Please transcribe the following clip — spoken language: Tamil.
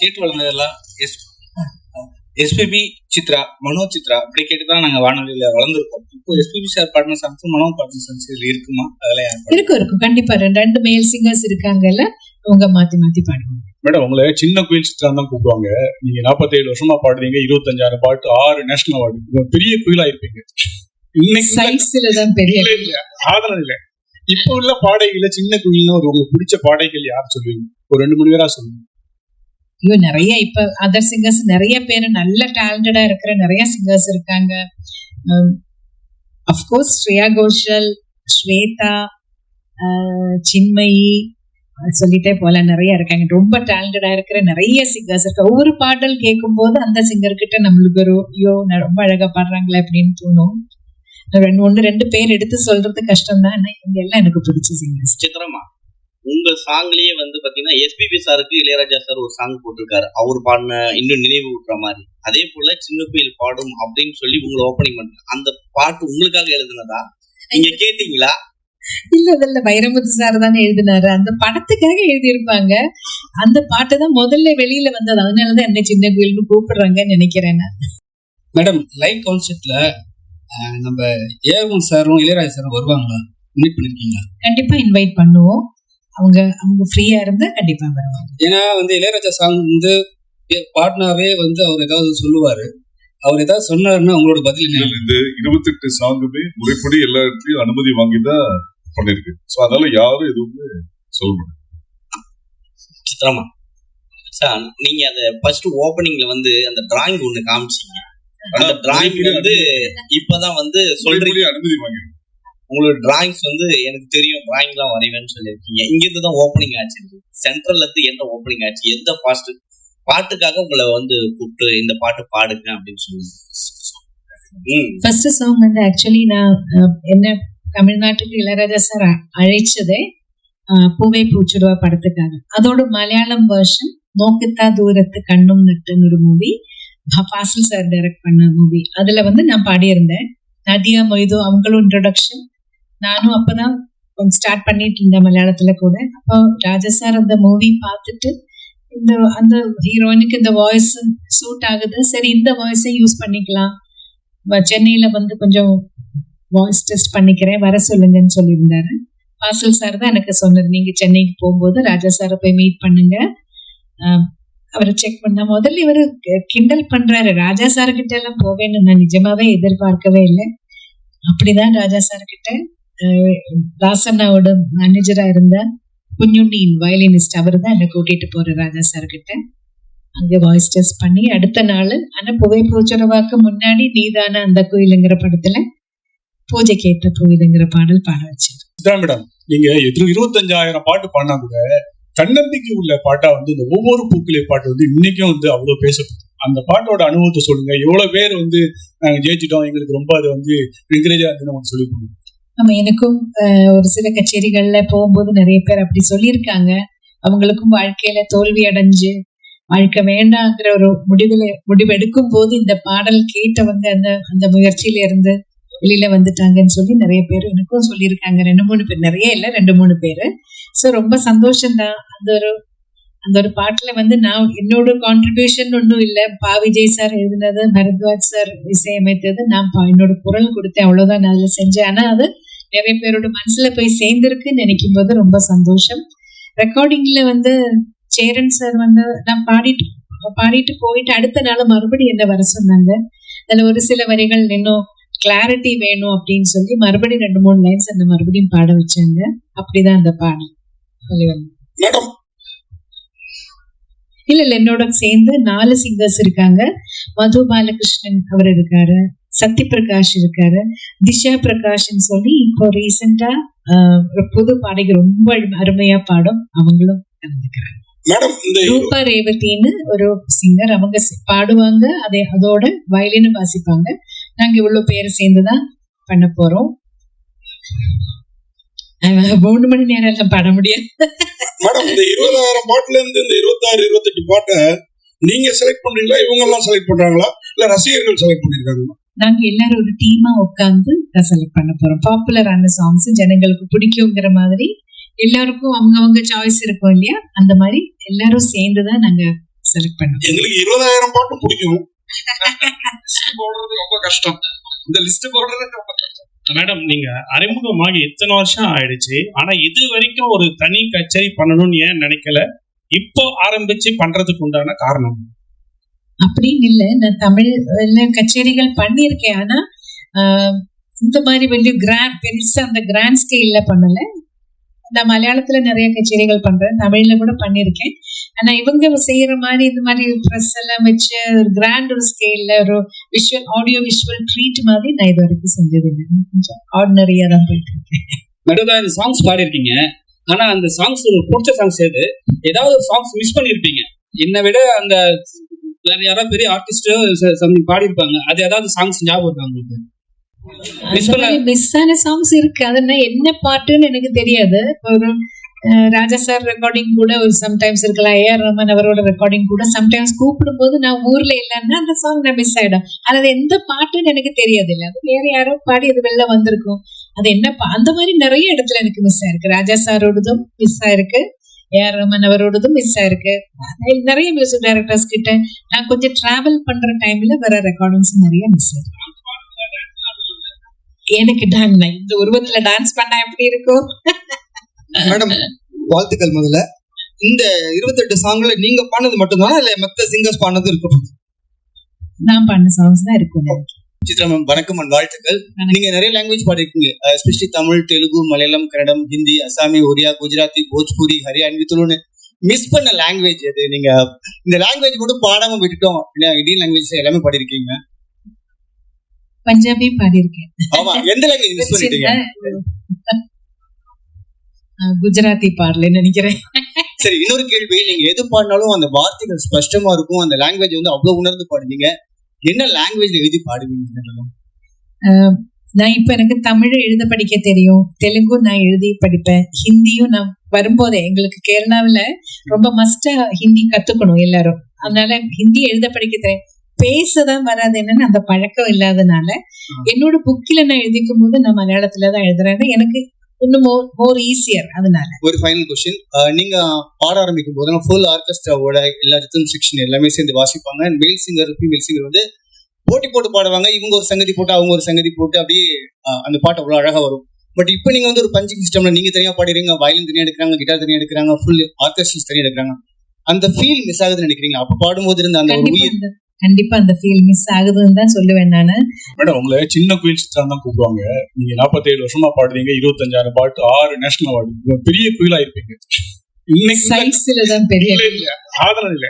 கேட்டு வளர்ந்ததெல்லாம் எஸ் எஸ்பிபி சித்ரா மனோ சித்ரா அப்படி கேட்டு தான் நாங்க வானொலியில வளர்ந்துருக்கோம். இப்போ எஸ்பிபி சார் பாடின சாங்ஸ் மனோ பாடின சாங்ஸ் இதுல இருக்குமா? அதெல்லாம் யார்? இருக்கும் இருக்கும். கண்டிப்பா ரெண்டு மேல் சிங்கர்ஸ் இருக்காங்கல்ல அவங்க மாத்தி மாத்தி பாடுவாங்க. மேடம் உங்களை சின்ன கோயில் சித்ரா தான் கூப்பிடுவாங்க. நீங்க 47 வருஷமா பாடுறீங்க இருபத்தஞ்சாயிரம் பாட்டு ஆறு நேஷனல் அவார்டு பெரிய குயிலா இருப்பீங்க பெரிய இல்ல இல்ல. அதெல்லாம் இல்ல. இப்போ உள்ள பாடைகள்ல சின்ன குயில்னு ஒரு உங்களுக்கு பிடிச்ச பாடைகள் யார் சொல்லுவீங்க? ஒரு ரெண்டு மூணு பேரா சொல்லுங்க. ஐயோ நிறைய இப்ப அதர் சிங்கர்ஸ் நிறைய பேர் நல்ல டேலண்டடா இருக்கிற நிறைய சிங்கர்ஸ் இருக்காங்க. அஃப்கோர்ஸ் ஸ்ரேயா கோஷல் ஸ்வேதா அஹ், சின்மயி சொல்லிட்டே போல நிறைய இருக்காங்க. ரொம்ப டேலண்டடா இருக்கிற நிறைய சிங்கர்ஸ் இருக்கு. ஒவ்வொரு பாடல் கேட்கும்போது அந்த சிங்கர் கிட்ட நம்மளுக்கு ஒரு ஐயோ ரொம்ப அழகா பாடுறாங்களே அப்படின்னு தோணும். ரெண்டு ஒன்று ரெண்டு பேர் எடுத்து சொல்றது கஷ்டம் தான் இவங்க எல்லாம் எனக்கு பிடிச்ச சிங்கர்ஸ் சித்திரமா? உங்க சாங்லயே வந்து பாத்தீங்கன்னா எஸ்பிபி சாருக்கு இளையராஜா சார் ஒரு சாங் போட்டிருக்காரு. அவர் பாடின இன்னும் நினைவு ஊட்டுற மாதிரி. அதே போல சின்ன குயில் பாடும் அப்படின்னு சொல்லி உங்களை ஓப்பனிங் பண்றாங்க அந்த பாட்டு உங்களுக்காக எழுதுனதா? நீங்க கேட்டீங்களா? இல்ல இல்ல வைரமுத்து சார் தானே எழுதினாரு. அந்த படத்துக்காக எழுதியிருப்பாங்க. அந்த பாட்டு தான் முதல்ல வெளியில வந்தது. அதனாலதான் என்ன சின்ன கோயில்னு கூப்பிடுறாங்கன்னு நினைக்கிறேன் நான். மேடம் லைவ் கான்செர்ட்ல நம்ம ஏவன் சாரும் இளையராஜா சாரும் வருவாங்களா? மீட் பண்ணிருக்கீங்களா? கண்டிப்பா இன்வைட் பண்ணுவோம். அவங்க அவங்க ஃப்ரீயா இருந்தா கண்டிப்பா வருவாங்க. ஏன்னா வந்து இளையராஜா சாங் வந்து பாடினாவே வந்து அவர் ஏதாவது சொல்லுவாரு. அவர் ஏதாவது சொன்னாருன்னா உங்களோட பதில் இந்த இருபத்தெட்டு சாங்குமே முறைப்படி எல்லா இடத்துலயும் அனுமதி வாங்கி தான் பண்ணிருக்கு சோ அதனால யாரும் எதுவுமே சொல்ல முடியாது சித்திரமா சார் நீங்க அந்த ஃபர்ஸ்ட் ஓப்பனிங்ல வந்து அந்த டிராயிங் ஒண்ணு காமிச்சீங்க அந்த டிராயிங் வந்து இப்பதான் வந்து சொல்றீங்க. முறைப்படி அனுமதி வாங்கி உங்களோட டிராயிங்ஸ் வந்து எனக்கு தெரியும். டிராயிங் எல்லாம் வரைவேன்னு சொல்லியிருக்கீங்க. இங்கிருந்து தான் ஓப்பனிங் ஆச்சு. சென்ட்ரல்ல இருந்து எந்த ஓப்பனிங் ஆச்சு? எந்த பாஸ்ட் பாட்டுக்காக உங்களை வந்து கூப்பிட்டு இந்த பாட்டு பாடுங்க அப்படின்னு சொல்லுங்க ஃபர்ஸ்ட் சாங் வந்து ஆக்சுவலி நான் என்ன தமிழ்நாட்டுக்கு இளையராஜா சார் அழைச்சதே பூவை பூவே பூச்சுடுவா படத்துக்காக. அதோட மலையாளம் வேர்ஷன் நோக்குத்தா தூரத்து கண்ணும் நட்டுன்னு ஒரு மூவி ஃபாசில் சார் டைரக்ட் பண்ண மூவி அதுல வந்து நான் பாடியிருந்தேன். நதியா மொய்தோ அவங்களும் இன்ட்ரொடக்ஷன் நானும் அப்பதான் ஸ்டார்ட் பண்ணிட்டு இருந்தேன் மலையாளத்துல கூட. அப்போ ராஜா சார் அந்த மூவி பார்த்துட்டு இந்த அந்த ஹீரோயினுக்கு இந்த வாய்ஸ் சூட் ஆகுது. சரி இந்த வாய்ஸை யூஸ் பண்ணிக்கலாம். சென்னையில வந்து கொஞ்சம் வாய்ஸ் டெஸ்ட் பண்ணிக்கிறேன். வர சொல்லுங்கன்னு சொல்லியிருந்தாரு. வாசல் சார் தான் எனக்கு சொன்னது நீங்க சென்னைக்கு போகும்போது ராஜா சாரை போய் மீட் பண்ணுங்க. அவரை செக் பண்ண முதல்ல இவரு கிண்டல் பண்றாரு. ராஜா சார் கிட்ட எல்லாம் போவேன்னு நான் நிஜமாவே எதிர்பார்க்கவே இல்லை. அப்படிதான் ராஜா சார் கிட்ட ஆஹ் மேனேஜரா இருந்த குஞ்சுண்ணியின் வயலினிஸ்ட் அவர் தான் என்னை கூட்டிட்டு போற ராஜா சார் கிட்ட. அங்க வாய்ஸ் டெஸ்ட் பண்ணி அடுத்த நாள் ஆனா புகை பூச்சரவாக்கு முன்னாடி நீதான அந்த கோயிலுங்கிற படத்துல பூஜை கேட்ட கோயிலுங்கிற பாடல் பாட வச்சிருக்கேன் மேடம் நீங்க எதிரும் இருபத்தஞ்சாயிரம் பாட்டு பாடினா கூட தன்னம்பிக்கை உள்ள பாட்டா வந்து இந்த ஒவ்வொரு பூக்களை பாட்டு வந்து இன்னைக்கும் வந்து அவ்வளவு பேசப்படுது அந்த பாட்டோட அனுபவத்தை சொல்லுங்க. எவ்வளவு பேர் வந்து நாங்க ஜெயிச்சிட்டோம். எங்களுக்கு ரொம்ப அது வந்து என்கரேஜா இருந்து சொல்லி கொடுங்க. நம்ம எனக்கும் ஒரு சில கச்சேரிகள்ல போகும்போது நிறைய பேர் அப்படி சொல்லியிருக்காங்க. அவங்களுக்கும் வாழ்க்கையில தோல்வி அடைஞ்சு வாழ்க்கை வேண்டாங்கிற ஒரு முடிவுல முடிவெடுக்கும் போது இந்த பாடல் கேட்டவங்க அந்த அந்த முயற்சியில இருந்து வெளியில வந்துட்டாங்கன்னு சொல்லி நிறைய பேர் எனக்கும் சொல்லியிருக்காங்க. ரெண்டு மூணு பேர் நிறைய இல்ல ரெண்டு மூணு பேரு. சோ ரொம்ப சந்தோஷம்தான். அந்த ஒரு அந்த ஒரு பாட்டுல வந்து நான் என்னோட கான்ட்ரிபியூஷன் ஒன்றும் இல்லை. பா. விஜய் சார் எழுதினது பரத்வாஜ் சார் இசையமைத்தது நான் என்னோட குரல் கொடுத்தேன். அவ்வளவுதான் நான் அதுல செஞ்சேன். ஆனா அது நிறைய பேரோட மனசுல போய் சேர்ந்திருக்குன்னு நினைக்கும் போது ரொம்ப சந்தோஷம். ரெக்கார்டிங்ல வந்து சேரன் சார் வந்து நான் பாடிட்டு பாடிட்டு போயிட்டு அடுத்த நாள் மறுபடியும் என்ன வர சொன்னாங்க? அதுல ஒரு சில வரிகள் இன்னும் கிளாரிட்டி வேணும் அப்படின்னு சொல்லி மறுபடியும் ரெண்டு மூணு லைன்ஸ் அந்த மறுபடியும் பாட வச்சாங்க. அப்படிதான் அந்த பாடல். மேடம். இல்ல இல்ல என்னோட சேர்ந்து நாலு சிங்கர்ஸ் இருக்காங்க. மது பாலகிருஷ்ணன் அவர் இருக்காரு. சத்யபிரகாஷ் இருக்காரு. திஷா பிரகாஷ்னு சொல்லி இப்போ ரீசெண்டா புது பாடகி ரொம்ப அருமையா பாடும் அவங்களும் கலந்துக்கிறாங்க. ரூபா ரேவதின்னு ஒரு சிங்கர் அவங்க பாடுவாங்க. அதை அதோட வயலின் வாசிப்பாங்க. நாங்க இவ்வளவு பேர் சேர்ந்துதான் பண்ண போறோம். மூணு மணி நேரம் எல்லாம் பாட முடியாது. மேடம் இந்த இருபதாயிரம் பாட்டுல இருந்து இந்த இருபத்தாறு இருபத்தெட்டு பாட்டை நீங்க செலக்ட் பண்றீங்களா? இவங்க எல்லாம் செலக்ட் பண்றாங்களா? இல்ல ரசிகர்கள் செலக்ட் பண்ணிருக்காங்களா? நாங்க எல்லாரும் ஒரு டீமா உட்காந்து செலக்ட் பண்ண போறோம். பாப்புலரான சாங்ஸ் ஜனங்களுக்கு பிடிக்குங்கிற மாதிரி எல்லாருக்கும் அவங்க அவங்க சாய்ஸ் இருக்கும் இல்லையா? அந்த மாதிரி எல்லாரும் சேர்ந்து தான் நாங்க செலக்ட் பண்ணோம். எங்களுக்கு இருபதாயிரம் பாட்டு பிடிக்கும். போடுறது ரொம்ப கஷ்டம். இந்த லிஸ்ட் போடுறது ரொம்ப கஷ்டம். மேடம் நீங்க அறிமுகமாகி எத்தனை வருஷம் ஆயிடுச்சு. ஆனா இது வரைக்கும் ஒரு தனி கச்சேரி பண்ணணும்னு ஏன் நினைக்கல? இப்போ ஆரம்பிச்சு பண்றதுக்கு உண்டான காரணம் அப்படின்னு இல்ல. நான் தமிழ்ல கச்சேரிகள் பண்ணியிருக்கேன். ஆனா ஆஹ், இந்த மாதிரி வெளிய கிராண்ட் பெருசா அந்த கிராண்ட் ஸ்கேல்ல பண்ணல. நான் மலையாளத்துல நிறைய கச்சேரிகள் பண்றேன். தமிழ்ல கூட பண்ணியிருக்கேன். ஆனா இவங்க செய்யற மாதிரி இந்த மாதிரி ட்ரெஸ் எல்லாம் வச்சு ஒரு கிராண்ட் ஒரு ஸ்கேல்ல ஒரு விஷுவல் ஆடியோ விஷுவல் ட்ரீட் மாதிரி நான் இது வரைக்கும் செஞ்சதில்லை கொஞ்சம் ஆர்டினரியா தான் போயிட்டு இருக்கேன் நடுவில் சாங்ஸ் பாடிருக்கீங்க ஆனா அந்த சாங்ஸ் உங்களுக்கு பிடிச்ச சாங்ஸ் எது? ஏதாவது ஒரு சாங்ஸ் மிஸ் பண்ணிருப்பீங்க என்னை விட அந்த வேற யாராவது பெரிய ஆர்டிஸ்டோ சம்திங் பாடியிருப்பாங்க. அது ஏதாவது சாங்ஸ் ஞாபகம் இருக்கா உங்களுக்கு? மிஸ் ஆன சாங்ஸ் இருக்கு. அதுனா என்ன பாட்டுன்னு எனக்கு தெரியாது. ஒரு ராஜா சார் ரெக்கார்டிங் கூட ஒரு சம்டைம்ஸ் இருக்கலாம். ஏஆர் ரமன் அவரோட ரெக்கார்டிங் கூட சம்டைம்ஸ் கூப்பிடும் போது நான் ஊர்ல இல்லைன்னா அந்த சாங் நான் மிஸ் ஆயிடும். அது எந்த பாட்டுன்னு எனக்கு தெரியாது இல்லை. அது வேற யாரோ பாடி அது வெளில வந்திருக்கும். அது என்ன பா- அந்த மாதிரி நிறைய இடத்துல எனக்கு மிஸ் ஆயிருக்கு. ராஜா சாரோடதும் மிஸ் ஆயிருக்கு. ஏஆர் ரமன் அவரோடதும் மிஸ் ஆயிருக்கு நிறைய மியூசிக் டைரக்டர்ஸ் கிட்ட நான் கொஞ்சம் டிராவல் பண்ற டைம்ல வர ரெக்கார்டிங்ஸ் நிறைய மிஸ் ஆயிருக்கு எனக்கு டான் இந்த உருவத்துல டான்ஸ் பண்ணா எப்படி இருக்கும் மேடம் வாழ்த்துக்கள் முதல்ல. இந்த இருபத்தெட்டு சாங்ல நீங்க பாடினது மட்டும்தானா? இல்ல மத்த சிங்கர்ஸ் பாடினது இருக்கும்? நான் பண்ண சாங்ஸ் தான் இருக்கும் சித்ரா மேம் வணக்கம் அண்ட் வாழ்த்துக்கள். நீங்க நிறைய லாங்குவேஜ் பாடிருக்கீங்க. எஸ்பெஷலி தமிழ் தெலுங்கு மலையாளம் கன்னடம் ஹிந்தி அசாமி ஒரியா குஜராத்தி போஜ்பூரி ஹரியான்வி துளுன்னு மிஸ் பண்ண லாங்குவேஜ் அது நீங்க இந்த லாங்குவேஜ் மட்டும் பாடாம விட்டுட்டோம் இந்தியன் லாங்குவேஜ் எல்லாமே பாடிருக்கீங்க. பஞ்சாபி பாடியிருக்கேன் ஆமா எந்த லாங்குவேஜ் மிஸ் பண்ணிட்டீங்க? குஜராத்தி பாடலன்னு நினைக்கிறேன். சரி இன்னொரு கேள்வி. நீங்க எது பாடினாலும் அந்த வார்த்தைகள் ஸ்பஷ்டமா இருக்கும். அந்த லாங்குவேஜ் வந்து அவ்வளவு உணர்ந்து பாடுவீங்க. என்ன லாங்குவேஜ்ல எழுதி பாடுவீங்க நான் இப்ப எனக்கு தமிழ் எழுத படிக்க தெரியும். தெலுங்கு நான் எழுதி படிப்பேன். ஹிந்தியும் நான் வரும்போதே எங்களுக்கு கேரளாவுல ரொம்ப மஸ்டா ஹிந்தி கத்துக்கணும் எல்லாரும். அதனால ஹிந்தி எழுத படிக்க தெரியும். பேசதான் வராது. என்னன்னு அந்த பழக்கம் இல்லாதனால என்னோட புக்கில நான் எழுதிக்கும் போது நான் மலையாளத்துல தான் எழுதுறேன் எனக்கு இன்னும் மோர் மோர் ஈஸியர் அதனால. ஒரு ஃபைனல் கொஸ்டின் நீங்க பாட ஆரம்பிக்கும் போது ஃபுல் ஆர்கெஸ்ட்ராவோட எல்லா ரித்தம் செக்ஷன் எல்லாமே சேர்ந்து வாசிப்பாங்க. மேல் சிங்கர் ஃபீமேல் சிங்கர் வந்து போட்டி போட்டு பாடுவாங்க. இவங்க ஒரு சங்கதி போட்டு அவங்க ஒரு சங்கதி போட்டு அப்படியே அஹ், அந்த பாட்டு அவ்வளவு அழகா வரும். பட் இப்போ நீங்க வந்து ஒரு பஞ்சிங் சிஸ்டம்ல நீங்க தனியா பாடுறீங்க வயலின் தனியா எடுக்கிறாங்க கிட்டார் தனியா எடுக்கிறாங்க ஃபுல் ஆர்கெஸ்ட்ரேஷன் தனியா எடுக்கிறாங்க. அந்த ஃபீல் மிஸ் ஆகுதுன்னு நினைக்கிறீங்க அப்ப பாடும்போது இருந்த அந்த ஒரு கண்டிப்பா உயிர் அந்த- கண்டிப்பா அந்த ஃபீல் மிஸ் ஆகுதுன்னு தான் சொல்லுவேன் நானு. மேடம் உங்களை சின்ன குயில் சித்ரா தான் கூப்பிடுவாங்க. நீங்க 47 வருஷமா பாடுறீங்க இருபத்தஞ்சாயிரம் பாட்டு ஆறு நேஷனல் அவார்டு பெரிய குயிலா இருப்பீங்க. இன்னைக்கு சைஸ்ல தான் பெரிய இல்ல அதெல்லாம் இல்ல.